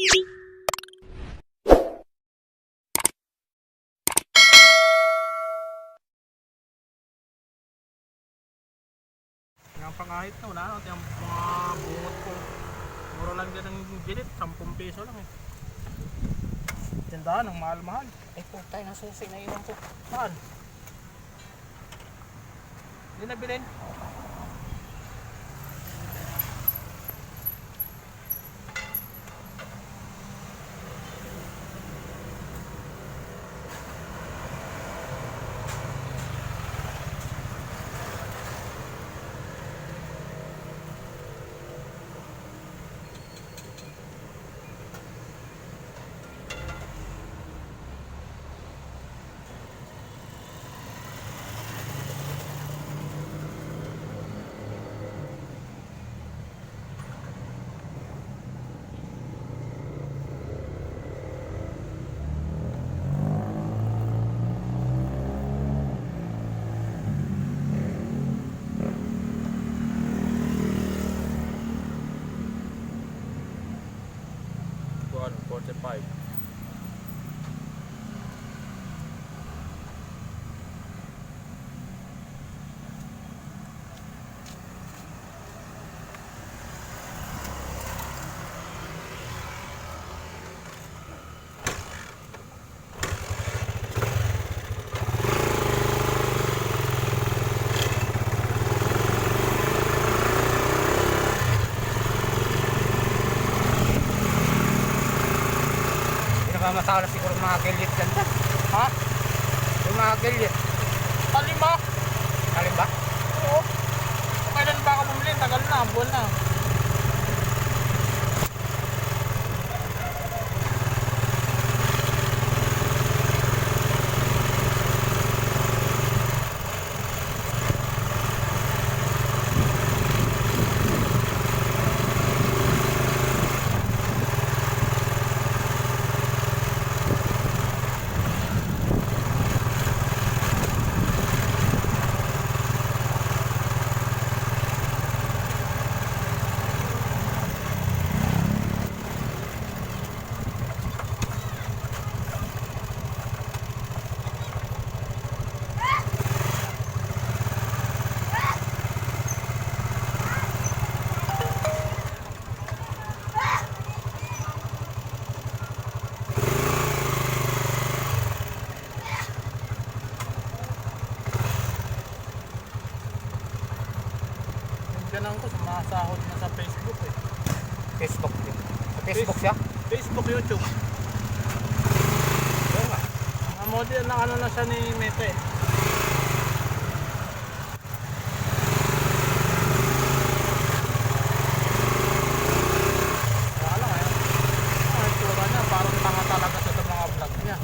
Yung pangahit na, wala na. Yung mga bungot ko. Mura lang din ng ginit, 10 peso lang eh. Tindahan, ang mahal-mahal. Ay po, tayo ng susi na iwan ko. Saan? Hindi na bilhin. Buwan, 45. Pinakamasala siguro mga gilit ganda. Ha? Yung mga gilit. Talima! Kalim ba? Oo. Kailan ba ako bumili? Tagal na, buwan na. Yung ganun ko, sumasahod na sa Facebook eh. Facebook din. Sa Facebook siya? Facebook, YouTube. Oo nga. Ang model na ano na siya ni Mete. Kaya lang eh. Ang itsura niya, parang tanga talaga siya sa mga vlog niya.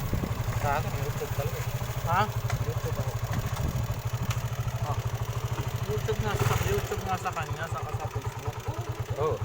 Sa akin, YouTube talaga. eh. Ha? YouTube ako. YouTube nga sa YouTube nga sa kanya, saka sa Facebook. Oo.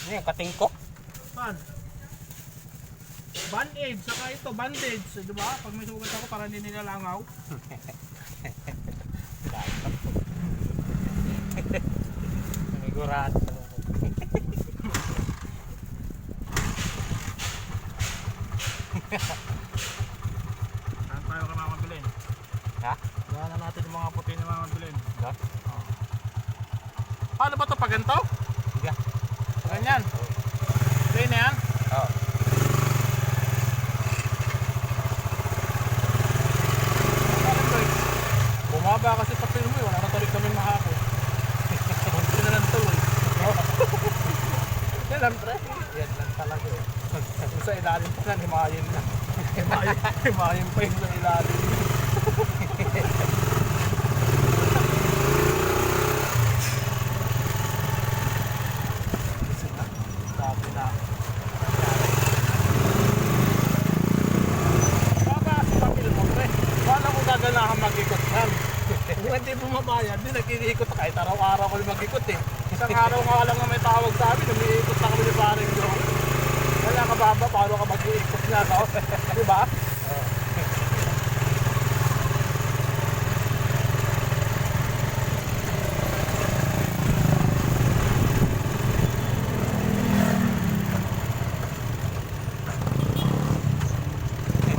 Ano yung katingkok? Saan? Band-aid, saka ito, bandage, di ba? Pag may sugat ako, para hindi nila langaw. Namigurado. Saan tayo ka mamabilin? Ha? Wala na natin yung mga puti na mamabilin. Ha? Paano ba ito? Pag ganito? Ganyan? Plain na yan? Oo. Ba? Bumaba kasi sa film eh. Wala na tuloy kami mahapon. Kunti na lang tuloy. Yan lang pre. Yan lang talaga eh. Sa ilalim pa nga, himayin na. Himayin, himayin pa yung sa ilalim. Sabi na. Baka si papel mo, pre. Wala ko gaganahan mag-ikot yan. Kung hindi bumabayad, di nag-iikot kahit araw-araw ko rin mag-ikot eh. Isang araw nga lang na may tawag sa amin, umiikot na kami ni paring Joe. Wala ka baba, paano ka mag-iikot nga, no? Di ba?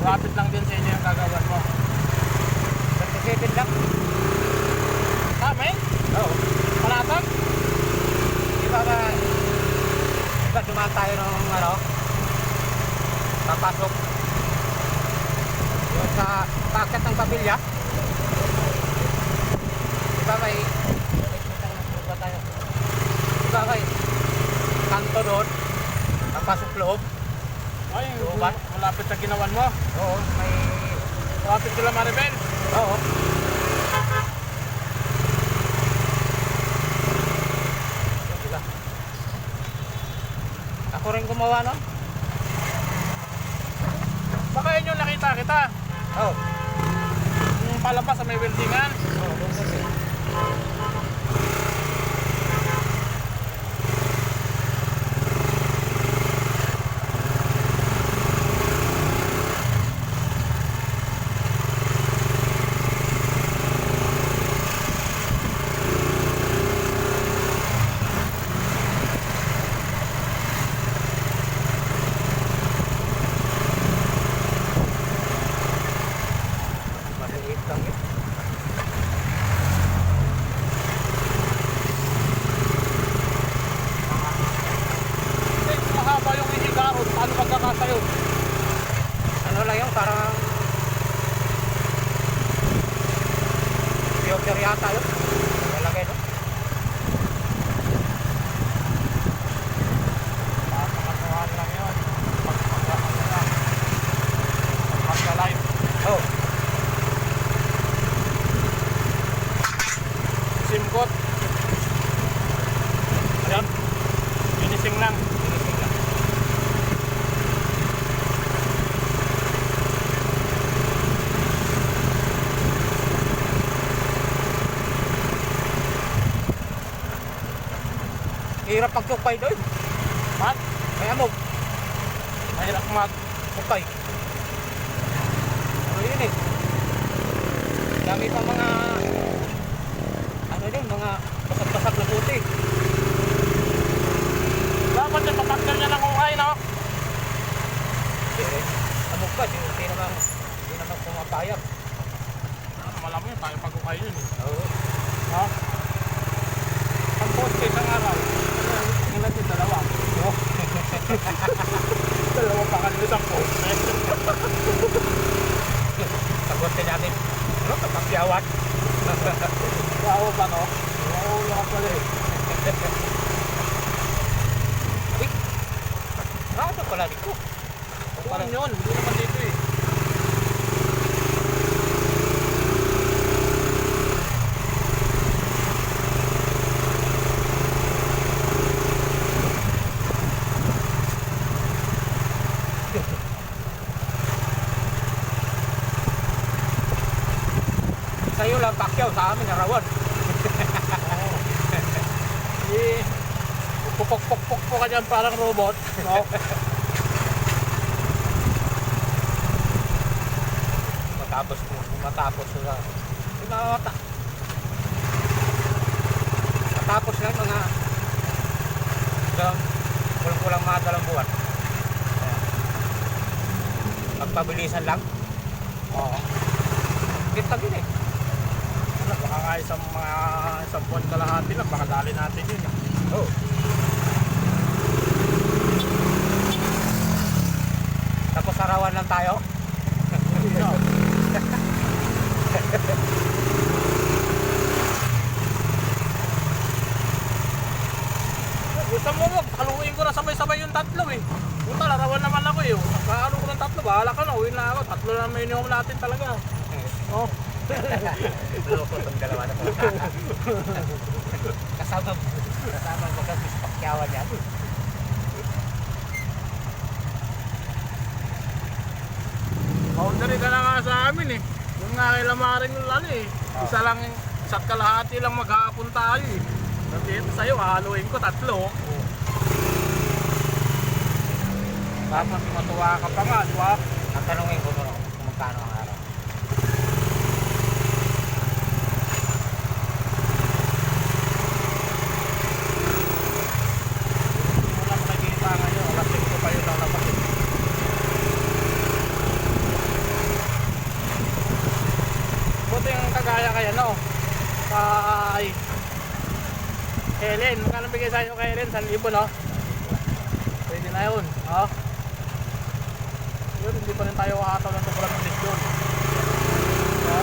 Rapid lang din sa inyo yung gagawin mo. 37 lang. Tama eh? Oo. Palatag? Di ba ba? Di ba dumaan tayo ng ano? Papasok. Yung sa packet ng pamilya. Di ba may... Di ba tayo? Di ba may kanto doon? Papasok loob. Ay, Oo ba? malapit sa ginawan mo. Oo, may... Malapit sila Maribel. Oo. Ako rin gumawa nun. Baka nakita kita. Oo. Yung palabas sa may weldingan. Oo, doon kasi. Maliit lang yun. Hindi, kung mahaba yung ihigaron, paano magkakasayo? Ano lang yun, parang... Filter yata yun. Nalagay doon. Papakatuhan lang yun. Pagpagkakasayo lang. Pagpagkalive. Oo. Simkot. Ayan. Finishing lang. Finishing lang. Hirap pagtupay doon. Mat, May amog. mahirap mag... Tupay. Ano yun eh. Dami pa mga... Ano din, mga basag-basag na puti. Dapat yung papakal niya ng ukay, no? Eh, amog pa, di, di naman, di naman pumapayag. Ano, malam yun, tayo pag-ukay yun eh. Oo. No? Ang poste isang araw. Ano, tingin natin dalawa. No? Dalawa pa kanila isang poste. Sagutin natin. Ano, kapagyawan. Wow pa, no? Wow, lakas pala eh. Uy! Ito pala dito. Parang yun, hindi naman dito eh. Sa'yo lang pakyaw, sa amin narawan. Eh, pupok-pok-pok po ka dyan parang robot. No? Matapos mo, matapos na. Di ba, mata matapos lang mga dalawang, kulang-kulang mga dalawang buwan. Magpabilisan lang. Oo. Kita yun eh. Baka nga isang mga isang buwan kalahati lang, baka dali natin yun. Oh. Tapos arawan lang tayo. Yeah. Gusto mo wag, haluin ko na sabay-sabay yung tatlo eh. Puta, larawan naman ako eh. Nakahalo ko ng tatlo, bahala ka na, uwi na ako. Tatlo na may ininom natin talaga. Oh, Loko itong dalawa na to. kasama, kasama magkabis pakyawan yan. Boundary ka na nga sa amin eh. Yung nga kay Lamaring ano eh. Isa lang, isa't kalahati lang maghahapon tayo eh. Dito sa'yo, haluin ko tatlo. Tapos matuwa ka pa nga, di ba? Ang tanongin ko mo magkano ang araw. Hindi mo lang nakikita ngayon, alas 5 pa yun ang labas eh. Buti yung kagaya kaya no, kay Bigay sa'yo kay Helen? 1,000 no? Pwede na yun, ha? Yun, hindi pa rin tayo kakataw ng sobrang ng yun. Ha?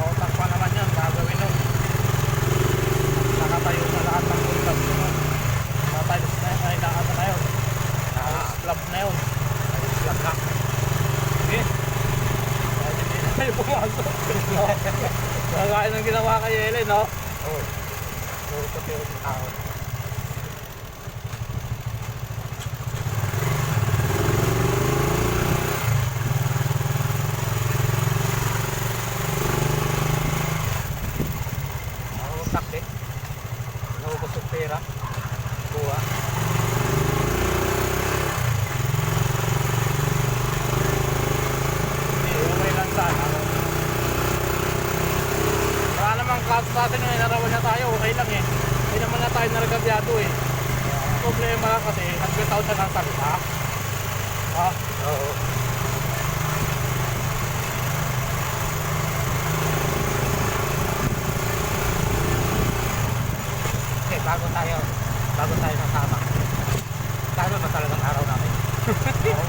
Oo, takpa naman yun, gagawin nun. Nakatayo na lahat ng bulkab yun. Nakatayo na yun, ay nakata na yun. Naka-slab na yun. Ayos lang ka. Eh, kahit hindi na tayo pumasok. No? Kagaya ng ginawa kay Ellen, no? Oo. Puro ko pero yung tao. Nahusak din. Naubos yung pera. Buwa. Hindi, umay lang sana. Wala namang club sa atin inarawan na tayo, okay lang eh. Hindi naman na tayo naragabyado eh. Ang problema kasi, nagbitaw siya ng salita. Ha? Oo. Okay, bago tayo, bago tayo nasama. Kano ba talagang araw namin? Oo.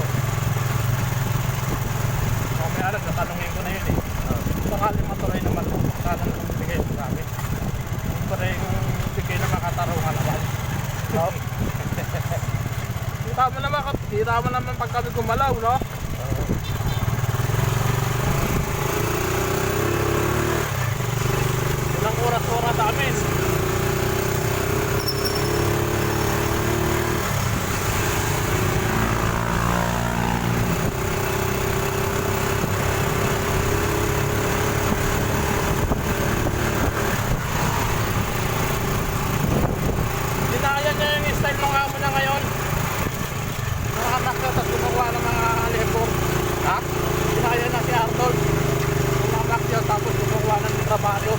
Mamaya lang, natanungin ko na yun eh. Sakali matuloy naman po, sana naman bigay mo sa amin. Yung pa rin yung bigay na makatarungan naman. No? Kita mo naman, kita mo naman pag kami gumalaw, no? Oo. Ilang oras-oras sa amin. Dinaya niya yung style ng amo niya ngayon. Mga anak niya, tapos gumawa ng mga lebor. Ha? Dinaya na si Arnold. Yung anak niya, tapos gumawa ng trabaho.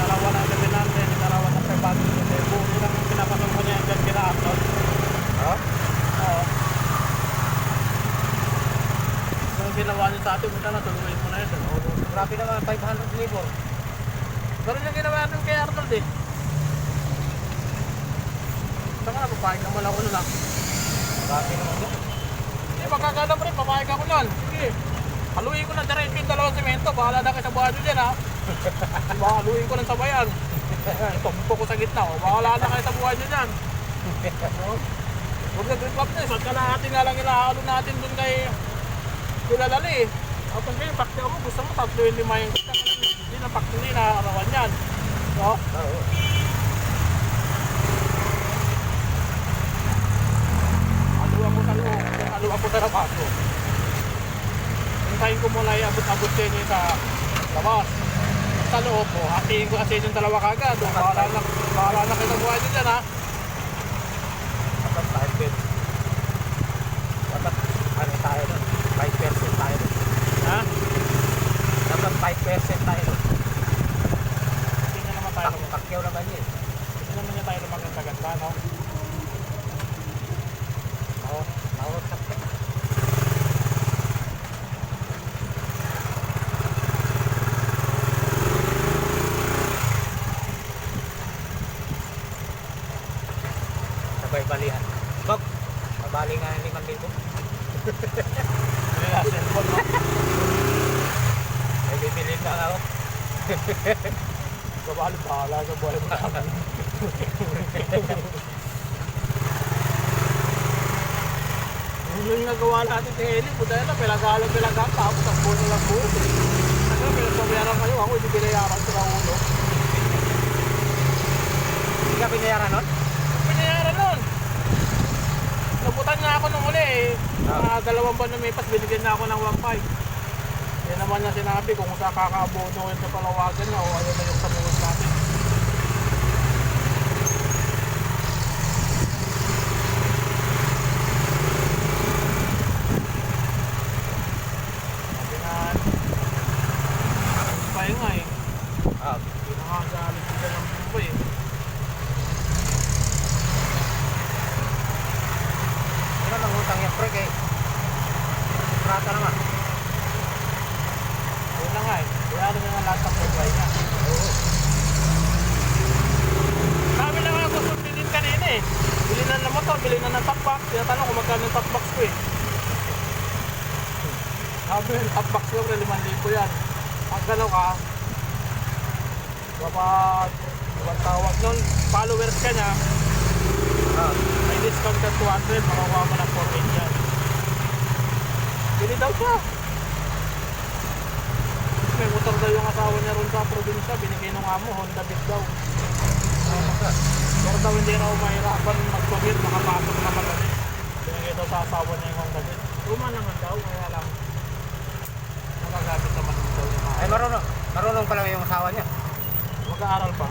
Dalawa ng Lebanante, dalawa ng Pebado ng Cebu. Yun ang pinapasok ko niya dyan kila Arnold. Ha? Oo. Yung ginawa niya sa atin, punta na, tuluyin mo na yun. Oo. Grabe naman, 500 libo. Ganun yung ginawa natin kay Arnold eh. Saka na, papayag naman ako nun ah. Grabe naman yun. Hindi, magkakala mo rin, papayag ako nun. Sige. Haluin ko na diretso yung dalawang semento. Bahala na kayo sa buhay nyo dyan ha. Diba, haluin ko ng sabayan. Ayan, tumpo ko sa gitna. O, bahala na kayo sa buhay nyo dyan. Huwag na grip up na. Isang kalahati nga lang ilahalo natin dun kay Kilalali eh. Tapos ngayon, pakti mo, gusto mo tatlo yung lima yung kita. Hindi na pakti na inaarawan yan. No? Oo. Haluan mo sa loob. Haluan mo sa labaso. Hintayin ko muna iabot-abot sa inyo sa labas. Sa loob mo, hatiin ko kasi yung dalawa kagad. Bahala na, bahala na kayo buhay nyo dyan ha. Dapat tayo pwede. Dapat ano tayo nun? 5% tayo nun. Ha? Dapat 5% tayo nun. Hindi na naman tayo, Tak takyaw naman yun. hindi naman niya tayo maganda-ganda, no? Oo. Tawag takyaw. balihan. Bag, mabali nga yung limang libo. Kaya cellphone mo. May bibilin na ako. Kabali, bahala sa buhay mo naman. Yung nagawa natin kay Eli, puta na, pinag-alam pinag-alam, tapos ang buo lang buo. Ano, pinagpabayaran kayo, ako hindi binayaran sa ulo. Hindi ka binayaran nun? Binayaran nun. Nabutan nga ako nung uli eh. Mga dalawang buwan lumipas, binigyan na ako ng 1.5. Yan naman niya sinabi kung sa kakaabono ko sa palawagan na o ayaw na yung sabuhos natin. Sabi nga, pa nga eh. Ah, Hindi na nga galit sila ng bumbay eh. ano nang utang yung pre kay? Prata naman. Ayun na nga eh. Kaya na nga lahat ng bumbay niya. Sabi na nga gusto bilhin kanina eh. Bilhin na ng motor, bilhin na ng top box. Tinatanong kung magkano yung top box ko eh. Sabi top box ko, 5,000 yan. Pag gano'n ka, kapag ibang tawag nun, followers ka niya, Ah, may discount ka 200, makakuha mo ng 4 yan. Bili daw siya. May motor daw yung asawa niya ron sa probinsya, binigay nung amo, Honda Beat daw. Pero daw hindi raw mahirapan mag-commute, makapasok na madali. Binigay daw sa asawa niya yung Honda Beat. Luma naman daw, kaya lang gumagamit naman daw yung mga... Ay, marunong. Marunong pala yung asawa niya. Mag-aaral pa.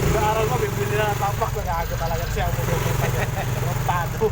Mag-aaral mo, bibili na ng tapak. Nag-aago talaga siya. Mag-aago.